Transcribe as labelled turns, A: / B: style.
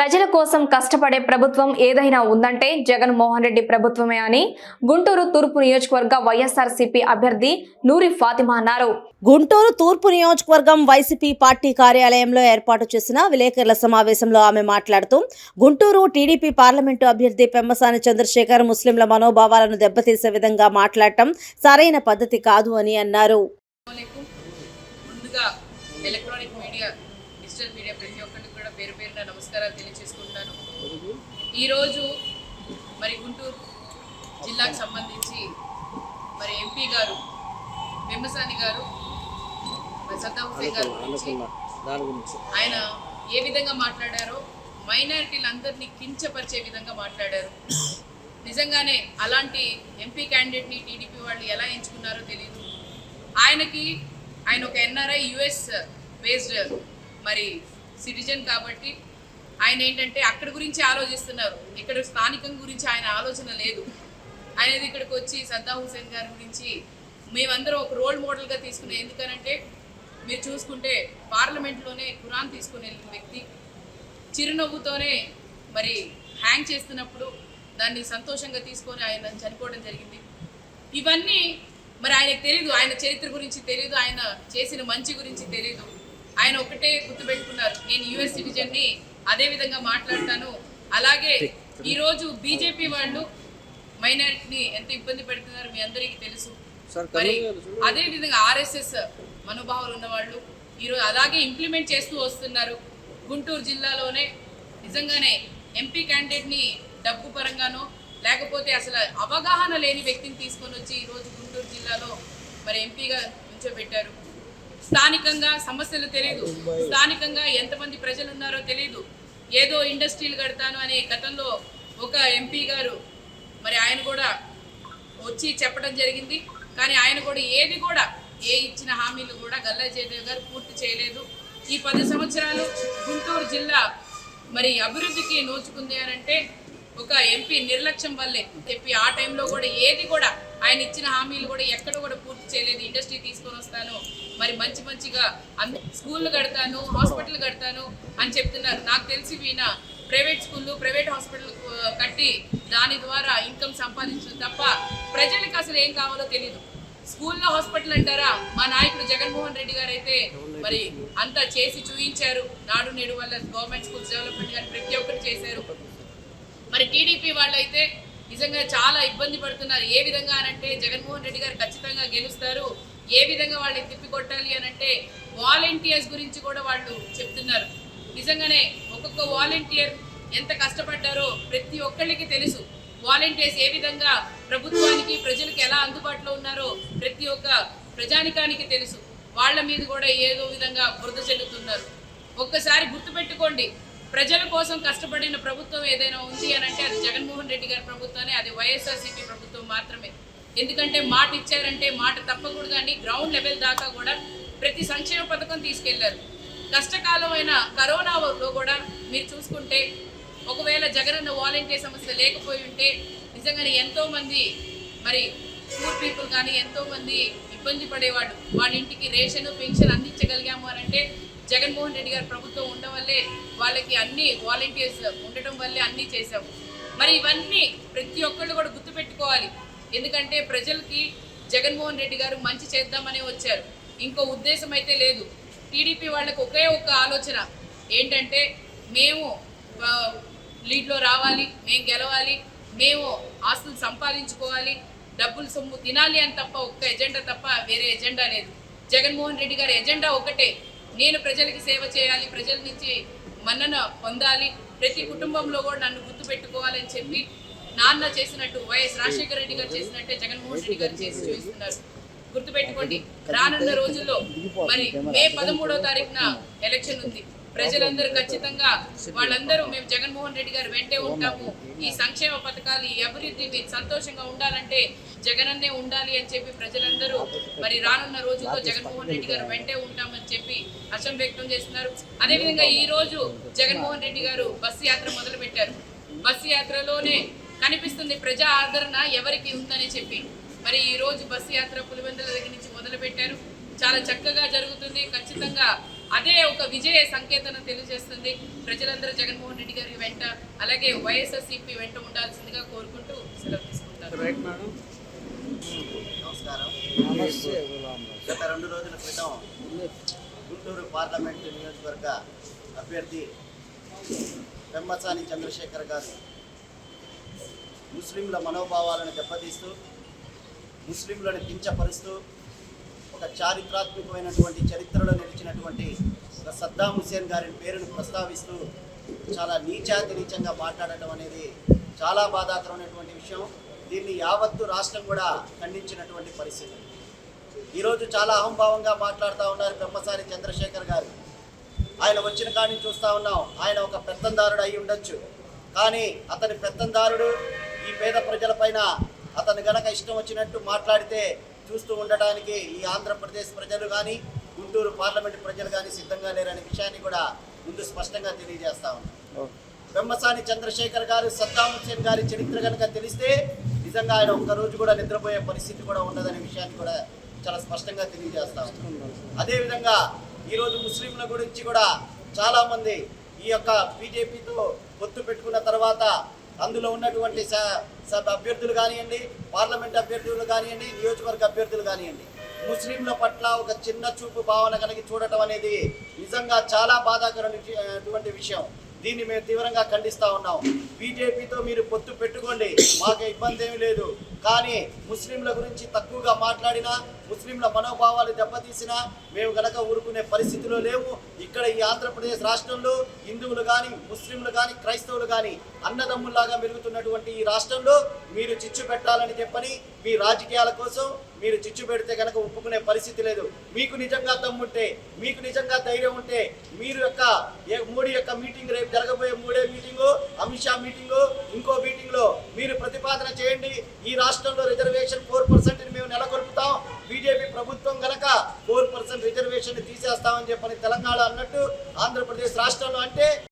A: ప్రజల కోసం కష్టపడే ప్రభుత్వం ఏదైనా ఉందంటే జగన్మోహన్ రెడ్డి ప్రభుత్వమే అని గుంటూరు తూర్పు నియోజకవర్గ వైఎస్ఆర్సీపీ అభ్యర్థి నూరి ఫాతిమా అన్నారు
B: గుంటూరు తూర్పు నియోజకవర్గం వైసీపీ పార్టీ కార్యాలయంలో ఏర్పాటు చేసిన విలేకరుల సమావేశంలో ఆమె మాట్లాడుతూ గుంటూరు టీడీపీ పార్లమెంటు అభ్యర్థి పెమ్మసాని చంద్రశేఖర్ ముస్లింల మనోభావాలను దెబ్బతీసే విధంగా మాట్లాడటం సరైన పద్ధతి కాదు అని అన్నారు
C: అస్సలాముఅలైకుం. ముందుగా ఎలక్ట్రానిక్ మీడియా డిజిటల్ మీడియా ప్రతి ఒక్కరికి కూడా పేరు పేరున నమస్కారాలు తెలియజేసుకుంటున్నాను ఈరోజు మరి గుంటూరు జిల్లాకు సంబంధించి మరి ఎంపీ గారు పెమ్మసాని గారు మరి సద్దా హుసేన్ గారు గురించి ఆయన ఏ విధంగా మాట్లాడారో మైనారిటీలందరినీ కించపరిచే విధంగా మాట్లాడారు. నిజంగానే అలాంటి ఎంపీ క్యాండిడేట్ని టీడీపీ వాళ్ళు ఎలా ఎంచుకున్నారో తెలియదు ఆయనకి ఆయన ఒక ఎన్ఆర్ఐ యుఎస్ బేస్డ్ మరి సిటిజన్ కాబట్టి ఆయన ఏంటంటే అక్కడ గురించి ఆలోచిస్తున్నారు. ఇక్కడ స్థానికం గురించి ఆయన ఆలోచన లేదు. ఆయనది ఇక్కడికి వచ్చి సద్దా హుసేన్ గారి గురించి మేమందరం ఒక రోల్ మోడల్గా తీసుకునే ఎందుకనంటే మీరు చూసుకుంటే పార్లమెంట్లోనే ఖురాన్ తీసుకుని వెళ్ళిన వ్యక్తి. చిరునవ్వుతోనే మరి హ్యాంగ్ చేస్తున్నప్పుడు దాన్ని సంతోషంగా తీసుకొని ఆయన చనిపోవడం జరిగింది. ఇవన్నీ మరి ఆయనకు తెలియదు ఆయన చరిత్ర గురించి తెలియదు ఆయన చేసిన మంచి గురించి తెలియదు ఆయన ఒకటే గుర్తుపెట్టుకున్నారు. నేను యుఎస్ సిటిజన్ని అదే విధంగా మాట్లాడతాను. అలాగే ఈరోజు బీజేపీ వాళ్ళు మైనారిటీని ఎంత ఇబ్బంది పెడుతున్నారు మీ అందరికీ తెలుసు. మరి అదే విధంగా ఆర్ఎస్ఎస్ మనోభావాలు ఉన్నవాళ్ళు ఈరోజు అలాగే ఇంప్లిమెంట్ చేస్తూ వస్తున్నారు. గుంటూరు జిల్లాలోనే నిజంగానే ఎంపీ క్యాండిడేట్ని డబ్బు పరంగానో లేకపోతే అసలు అవగాహన లేని వ్యక్తిని తీసుకొని వచ్చి ఈరోజు గుంటూరు జిల్లాలో మరి ఎంపీగా ఉంచోబెట్టారు స్థానికంగా సమస్యలు తెలియదు స్థానికంగా ఎంతమంది ప్రజలు ఉన్నారో తెలియదు ఏదో ఇండస్ట్రీలు కడతాను అనే గతంలో ఒక ఎంపీ గారు మరి ఆయన కూడా వచ్చి చెప్పడం జరిగింది. కానీ ఆయన కూడా ఏది కూడా ఏ ఇచ్చిన హామీలు కూడా గల్లా జయదేవ్ గారు పూర్తి చేయలేదు. ఈ పది సంవత్సరాలు గుంటూరు జిల్లా మరి అభివృద్ధికి నోచుకుంది అని అంటే ఒక ఎంపీ నిర్లక్ష్యం వల్లే చెప్పి ఆ టైంలో కూడా ఏది కూడా ఆయన ఇచ్చిన హామీలు కూడా ఎక్కడ కూడా పూర్తి చేయలేదు. ఇండస్ట్రీ తీసుకొని వస్తాను మరి మంచి మంచిగా అన్ని స్కూళ్ళు కడతాను హాస్పిటల్ కడతాను అని చెప్తున్నారు. నాకు తెలిసి ఈయన ప్రైవేట్ స్కూళ్ళు ప్రైవేట్ హాస్పిటల్ కట్టి దాని ద్వారా ఇన్కమ్ సంపాదించడం తప్ప ప్రజలకు అసలు ఏం కావాలో తెలియదు స్కూల్లో హాస్పిటల్ అంటారా? మా నాయకుడు జగన్మోహన్ రెడ్డి గారు అయితే మరి అంతా చేసి చూపించారు నాడు నేడు వల్ల గవర్నమెంట్ స్కూల్స్ డెవలప్మెంట్ కానీ ప్రతి ఒక్కటి చేశారు. మరి టీడీపీ వాళ్ళు అయితే నిజంగా చాలా ఇబ్బంది పడుతున్నారు. ఏ విధంగా అనంటే జగన్మోహన్ రెడ్డి గారు ఖచ్చితంగా గెలుస్తారు. ఏ విధంగా వాళ్ళని తిప్పికొట్టాలి అనంటే వాలంటీర్స్ గురించి కూడా వాళ్ళు చెప్తున్నారు. నిజంగానే ఒక్కొక్క వాలంటీర్ ఎంత కష్టపడ్డారో ప్రతి ఒక్కళ్ళకి తెలుసు. వాలంటీర్స్ ఏ విధంగా ప్రభుత్వానికి ప్రజలకు ఎలా అందుబాటులో ఉన్నారో ప్రతి ఒక్క ప్రజానికానికి తెలుసు. వాళ్ళ మీద కూడా ఏదో విధంగా బురద చెల్లుతున్నారు ఒక్కసారి గుర్తుపెట్టుకోండి. ప్రజల కోసం కష్టపడిన ప్రభుత్వం ఏదైనా ఉంది అని అంటే అది జగన్మోహన్ రెడ్డి గారి ప్రభుత్వమే అది వైఎస్ఆర్సీపీ ప్రభుత్వం మాత్రమే. ఎందుకంటే మాట ఇచ్చారంటే మాట తప్పకూడదు అని గ్రౌండ్ లెవెల్ దాకా కూడా ప్రతి సంక్షేమ పథకం తీసుకెళ్ళారు. కష్టకాలం కరోనాలో కూడా మీరు చూసుకుంటే ఒకవేళ జగనన్న వాలంటీర్ సమస్య లేకపోయి ఉంటే నిజంగానే ఎంతోమంది మరి పూర్ పీపుల్ కానీ ఎంతోమంది ఇబ్బంది పడేవాడు వాళ్ళ ఇంటికి రేషన్ పెన్షన్ అందించగలిగాము అని అంటే జగన్మోహన్ రెడ్డి గారు ప్రభుత్వం ఉండడం వల్లే వాళ్ళకి అన్ని వాలంటీర్స్ ఉండటం వల్లే అన్నీ చేశాము మరి ఇవన్నీ ప్రతి ఒక్కళ్ళు కూడా గుర్తుపెట్టుకోవాలి. ఎందుకంటే ప్రజలకి జగన్మోహన్ రెడ్డి గారు మంచి చేద్దామనే వచ్చారు. ఇంకో ఉద్దేశం అయితే లేదు. టీడీపీ వాళ్ళకి ఒకే ఒక్క ఆలోచన ఏంటంటే మేము లీడ్లో రావాలి మేము గెలవాలి మేము ఆస్తులు సంపాదించుకోవాలి డబ్బులు సొమ్ము తినాలి అని తప్ప ఒక్క ఎజెండా తప్ప వేరే ఎజెండా లేదు. జగన్మోహన్ రెడ్డి గారి ఎజెండా ఒకటే. నేను ప్రజలకి సేవ చేయాలి ప్రజల నుంచి మన్నన పొందాలి. ప్రతి కుటుంబంలో కూడా నన్ను గుర్తు పెట్టుకోవాలని చెప్పి నాన్న చేసినట్టు వైఎస్ రాజశేఖర రెడ్డి గారు చేసినట్టే జగన్మోహన్ రెడ్డి గారు చేసి చూస్తున్నారు గుర్తుపెట్టుకోండి రానున్న రోజుల్లో మరి మే పదమూడో తారీఖున ఎలక్షన్ ఉంది. ప్రజలందరూ ఖచ్చితంగా వాళ్ళందరూ మేము జగన్మోహన్ రెడ్డి గారు వెంటే ఉంటాము. ఈ సంక్షేమ పథకాలు ఈ అభివృద్ధి మీకు సంతోషంగా ఉండాలంటే జగనన్నే ఉండాలి అని చెప్పి ప్రజలందరూ మరి రానున్న రోజుల్లో జగన్మోహన్ రెడ్డి గారు వెంటే ఉంటామని చెప్పి హర్షం వ్యక్తం చేస్తున్నారు. అదేవిధంగా ఈ రోజు జగన్మోహన్ రెడ్డి గారు బస్సు యాత్ర మొదలు పెట్టారు బస్సు యాత్రలోనే కనిపిస్తుంది ప్రజా ఆదరణ ఎవరికి ఉందని చెప్పి. మరి ఈ రోజు బస్సు యాత్ర పులివెందుల దగ్గర నుంచి మొదలు పెట్టారు చాలా చక్కగా జరుగుతుంది. ఖచ్చితంగా అదే ఒక విజయ సంకేతం తెలియజేస్తుంది. ప్రజలందరూ జగన్మోహన్ రెడ్డి గారి వెంట అలాగే వైఎస్ఆర్సీపీ వెంట ఉండాల్సిందిగా కోరుకుంటూ సెలవు తీసుకుంటారు.
D: నమస్కారం. గత రెండు రోజుల క్రితం గుంటూరు పార్లమెంటు నియోజకవర్గ అభ్యర్థి పెమ్మసాని చంద్రశేఖర్ గారు ముస్లింల మనోభావాలను దెబ్బతీస్తూ ముస్లింలను కించపరుస్తూ ఒక చారిత్రాత్మకమైనటువంటి చరిత్రలో నిలిచినటువంటి ఉన్నటువంటి సద్దాం హుసేన్ గారి పేరును ప్రస్తావిస్తూ చాలా నీచాతి నీచంగా మాట్లాడటం అనేది చాలా బాధాకరమైనటువంటి విషయం. దీన్ని యావత్తు రాష్ట్రం కూడా ఖండించినటువంటి పరిస్థితి. ఈరోజు చాలా అహంభావంగా మాట్లాడుతూ ఉన్నారు బ్రహ్మసారి చంద్రశేఖర్ గారు. ఆయన వచ్చిన కాడి నుంచి చూస్తూ ఉన్నాం. ఆయన ఒక పెత్తందారుడు అయి ఉండొచ్చు. కానీ అతని పెత్తందారుడు ఈ పేద ప్రజలపైన అతను గనక ఇష్టం వచ్చినట్టు మాట్లాడితే చూస్తూ ఉండటానికి ఈ ఆంధ్రప్రదేశ్ ప్రజలు కానీ గుంటూరు పార్లమెంట్ ప్రజలు కానీ సిద్ధంగా లేరనే విషయాన్ని కూడా ముందు స్పష్టంగా తెలియజేస్తా ఉన్నాం. బ్రహ్మసాని చంద్రశేఖర్ గారు సద్దాం హుసేన్ గారి చరిత్ర కనుక తెలిస్తే నిజంగా ఆయన ఒక్క రోజు కూడా నిద్రపోయే పరిస్థితి కూడా ఉండదనే విషయాన్ని కూడా చాలా స్పష్టంగా తెలియజేస్తా ఉన్నాం. అదేవిధంగా ఈరోజు ముస్లింల గురించి కూడా చాలామంది ఈ యొక్క బీజేపీతో పొత్తు పెట్టుకున్న తర్వాత అందులో ఉన్నటువంటి స- అభ్యర్థులు కానివ్వండి పార్లమెంట్ అభ్యర్థులు కానివ్వండి నియోజకవర్గ అభ్యర్థులు కానివ్వండి ముస్లింల పట్ల ఒక చిన్న చూపు భావన కలిగి చూడటం అనేది నిజంగా చాలా బాధాకరమైనటువంటి విషయం. దీన్ని మేము తీవ్రంగా ఖండిస్తా ఉన్నాం. బీజేపీతో మీరు పొత్తు పెట్టుకోండి. మాకు ఇబ్బంది ఏమీ లేదు. కానీ ముస్లింల గురించి తక్కువగా మాట్లాడినా ముస్లింల మనోభావాలు దెబ్బతీసినా మేము గనక ఊరుకునే పరిస్థితిలో లేవు. ఇక్కడ ఈ ఆంధ్రప్రదేశ్ రాష్ట్రంలో హిందువులు కానీ ముస్లింలు కానీ క్రైస్తవులు కానీ అన్నదమ్ముల్లాగా మెరుగుతున్నటువంటి ఈ రాష్ట్రంలో మీరు చిచ్చు పెట్టాలని చెప్పని మీ రాజకీయాల కోసం మీరు చిచ్చు పెడితే కనుక ఒప్పుకునే పరిస్థితి లేదు. మీకు నిజంగా దమ్ముంటే మీకు నిజంగా ధైర్యం ఉంటే మీరు యొక్క ఏ- మోడీ యొక్క మీటింగ్ రేపు జరగబోయే మూడే మీటింగు అమిత్ షా మీటింగు ఇంకో మీటింగ్ లో మీరు ప్రతిపాదన చేయండి. ఈ రాష్ట్రంలో రిజర్వేషన్ ఫోర్ పర్సెంట్ మేము నెలకొల్పుతాం. బీజేపీ ప్రభుత్వం కనుక ఫోర్ పర్సెంట్ రిజర్వేషన్ తీసేస్తామని చెప్పని తెలంగాణ అన్నట్టు ఆంధ్రప్రదేశ్ రాష్ట్రంలో అంటే